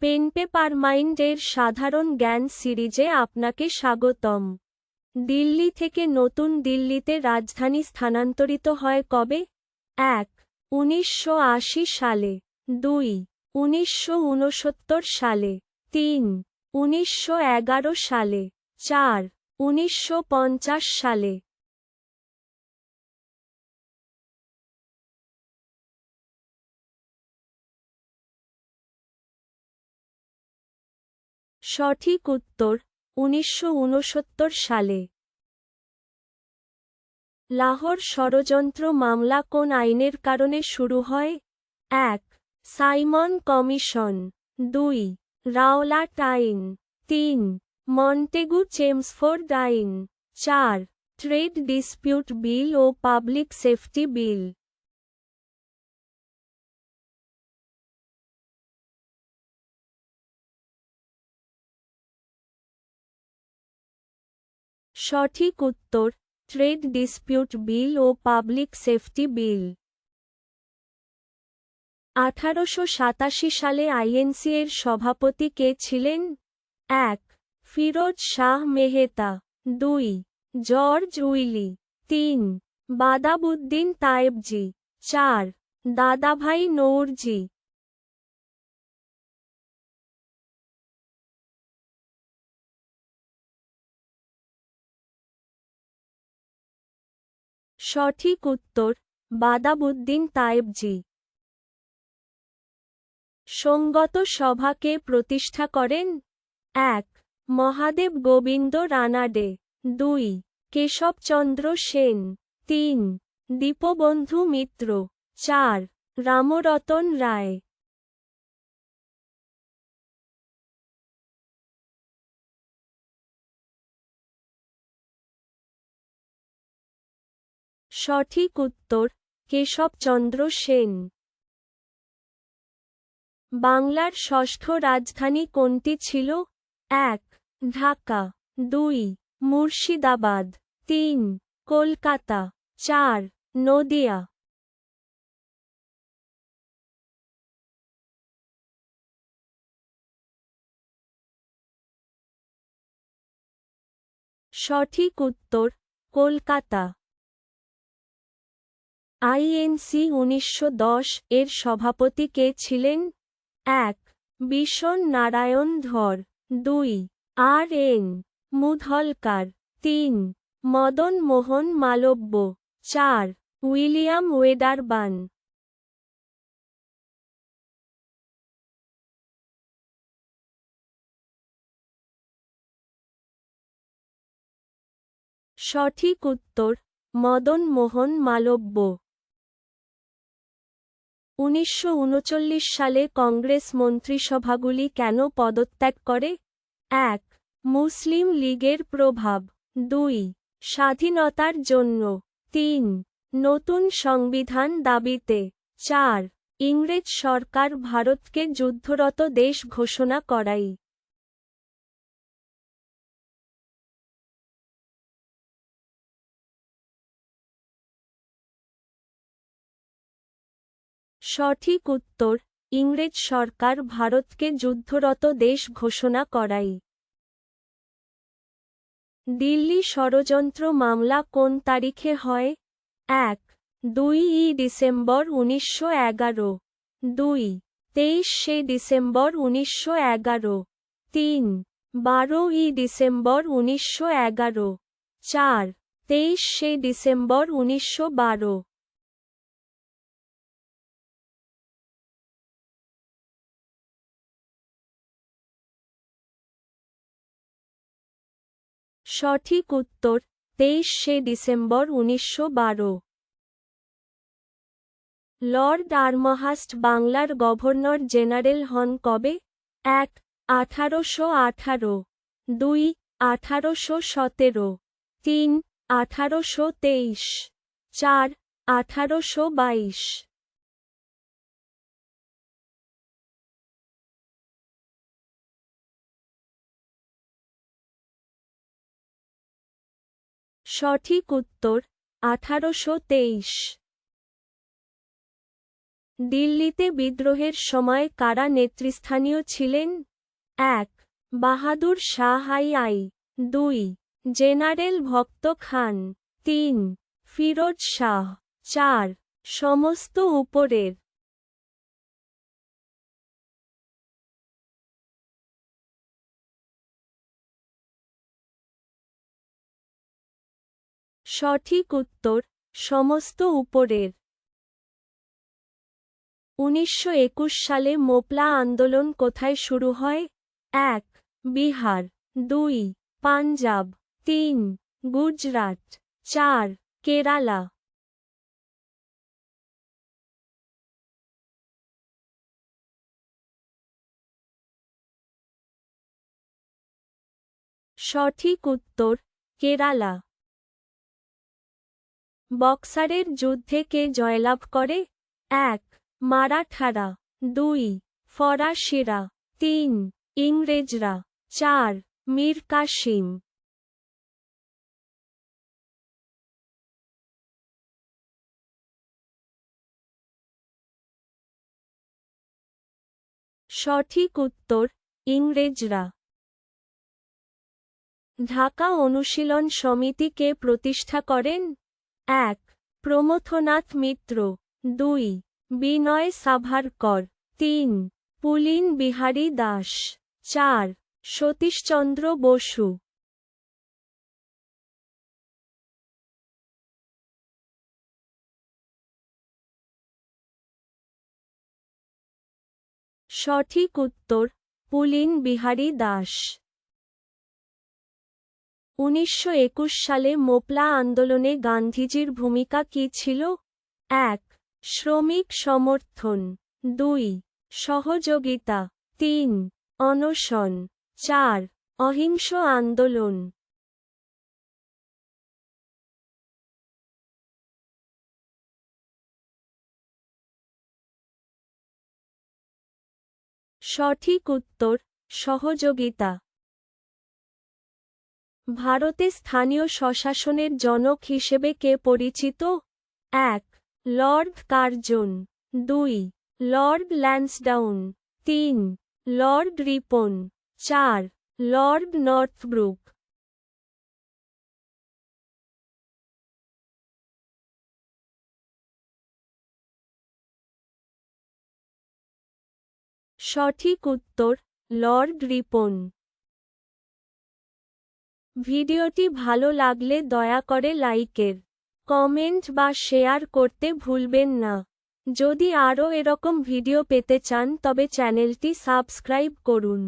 Pen paper মাইন্ডের সাধারণ জ্ঞান সিরিজে আপনাকে স্বাগতম। দিল্লি থেকে নতুন দিল্লিতে রাজধানী স্থানান্তরিত হয় কবে? এক, উনিশশো সালে। দুই, উনিশশো সালে। তিন, উনিশশো সালে। চার, উনিশশো সালে। সঠিক উত্তর উনিশশো উনসত্তর সালে। লাহোর ষড়যন্ত্র মামলা কোন আইনের কারণে শুরু হয়? এক, সাইমন কমিশন। দুই রাওলাট আইন তিন, মন্টেগু চেমসফোর্ড আইন। চার, ট্রেড ডিসপিউট বিল ও পাবলিক সেফটি বিল। সঠিক উত্তর, ট্রেড ডিসপিউট বিল ও পাবলিক সেফটি বিল। আঠারোশো সাতাশি সালে আইএনসি এর সভাপতি কে ছিলেন? এক, ফিরোজ শাহ মেহতা। দুই, জর্জ উইলি। তিন, বাদাবুদ্দিন তায়েবজি। চার, দাদাভাই নৌরজি সঠিক উত্তর বাদাবুদ্দিন তায়েবজি সঙ্গত সভাকে প্রতিষ্ঠা করেন? এক, মহাদেব গোবিন্দ রানাডে। দুই, কেশবচন্দ্র সেন। তিন, দীপবন্ধু মিত্র। চার, রামরতন রায়। সঠিক উত্তর কেশবচন্দ্র সেন। বাংলার ষষ্ঠ রাজধানী কোনটি ছিল? এক, ঢাকা। দুই, মুর্শিদাবাদ। তিন, কলকাতা। চার, নদিয়া। সঠিক উত্তর, কলকাতা। আইএনসি উনিশশো দশ এর সভাপতি কে ছিলেন? এক বিশন নারায়ণ ধর। দুই, আর এন মুধলকার। তিন, মদন মোহন মালব্য। চার, উইলিয়াম ওয়েদারবান। সঠিক উত্তর, মদন মোহন মালব্য। উনিশশো উনচল্লিশ সালে কংগ্রেস মন্ত্রিসভাগুলি কেন পদত্যাগ করে? এক, মুসলিম লীগের প্রভাব। দুই, স্বাধীনতার জন্য। তিন, নতুন সংবিধান দাবিতে। চার, ইংরেজ সরকার ভারতকে যুদ্ধরত দেশ ঘোষণা করাই। সঠিক উত্তর, ইংরেজ সরকার ভারতকে যুদ্ধরত দেশ ঘোষণা করাই দিল্লি ষড়যন্ত্র মামলা কোন তারিখে হয়? এক, দুই ই ডিসেম্বর উনিশশো এগারো। দুই, তেইশে ডিসেম্বর উনিশশো এগারো। তিন, বারো ই ডিসেম্বর উনিশশো এগারো। চার, তেইশে ডিসেম্বর উনিশশো বারো। সঠিক উত্তর, তেইশে ডিসেম্বর উনিশশো বারো। লর্ড আর্মহাস্ট বাংলার গভর্নর জেনারেল হন কবে? এক, আঠারোশো আঠারো। দুই, আঠারোশো সতেরো। তিন, আঠারোশো তেইশ। চার, আঠারোশো বাইশ। সঠিক উত্তর আঠারোশো তেইশ। দিল্লিতে বিদ্রোহের সময় কারা নেতৃস্থানীয় ছিলেন? এক, বাহাদুর শাহ আই আই দুই, জেনারেল ভক্ত খান। তিন, ফিরোজ শাহ। চার, সমস্ত উপরের সঠিক উত্তর সমস্ত উপরের। উনিশশো একুশ সালে মোপলা আন্দোলন কোথায় শুরু হয়? এক, বিহার। দুই, পাঞ্জাব। তিন, গুজরাট। চার, কেরালা। সঠিক উত্তর, কেরালা। বক্সারের যুদ্ধে কে জয়লাভ করে? এক, মারাঠারা। দুই, ফরাসিরা। তিন, ইংরেজরা। চার, মীর কাসিম। সঠিক উত্তর, ইংরেজরা। ঢাকা অনুশীলন সমিতিকে প্রতিষ্ঠা করেন? এক, প্রমথনাথ মিত্র। দুই, বিনয় সাভারকর। তিন, পুলিন বিহারী দাস। চার, সতীশচন্দ্র বসু। সঠিক উত্তর, পুলিন বিহারী দাস। উনিশশো একুশ সালে মোপলা আন্দোলনে গান্ধীজির ভূমিকা কী ছিল? এক, শ্রমিক সমর্থন। দুই, সহযোগিতা। তিন, অনশন। চার, অহিংস আন্দোলন। সঠিক উত্তর, সহযোগিতা। ভারতে স্থানীয় স্বশাসনের জনক হিসেবে কে পরিচিত? এক, লর্ড কার্জন। দুই, লর্ড ল্যান্সডাউন। তিন, লর্ড রিপন। চার, লর্ড নর্থব্রুক। সঠিক উত্তর, লর্ড রিপন। ভিডিওটি ভালো লাগলে দয়া করে লাইকের কমেন্ট বা শেয়ার করতে ভুলবেন না। যদি আরও এরকম ভিডিও পেতে চান তবে চ্যানেলটি সাবস্ক্রাইব করুন।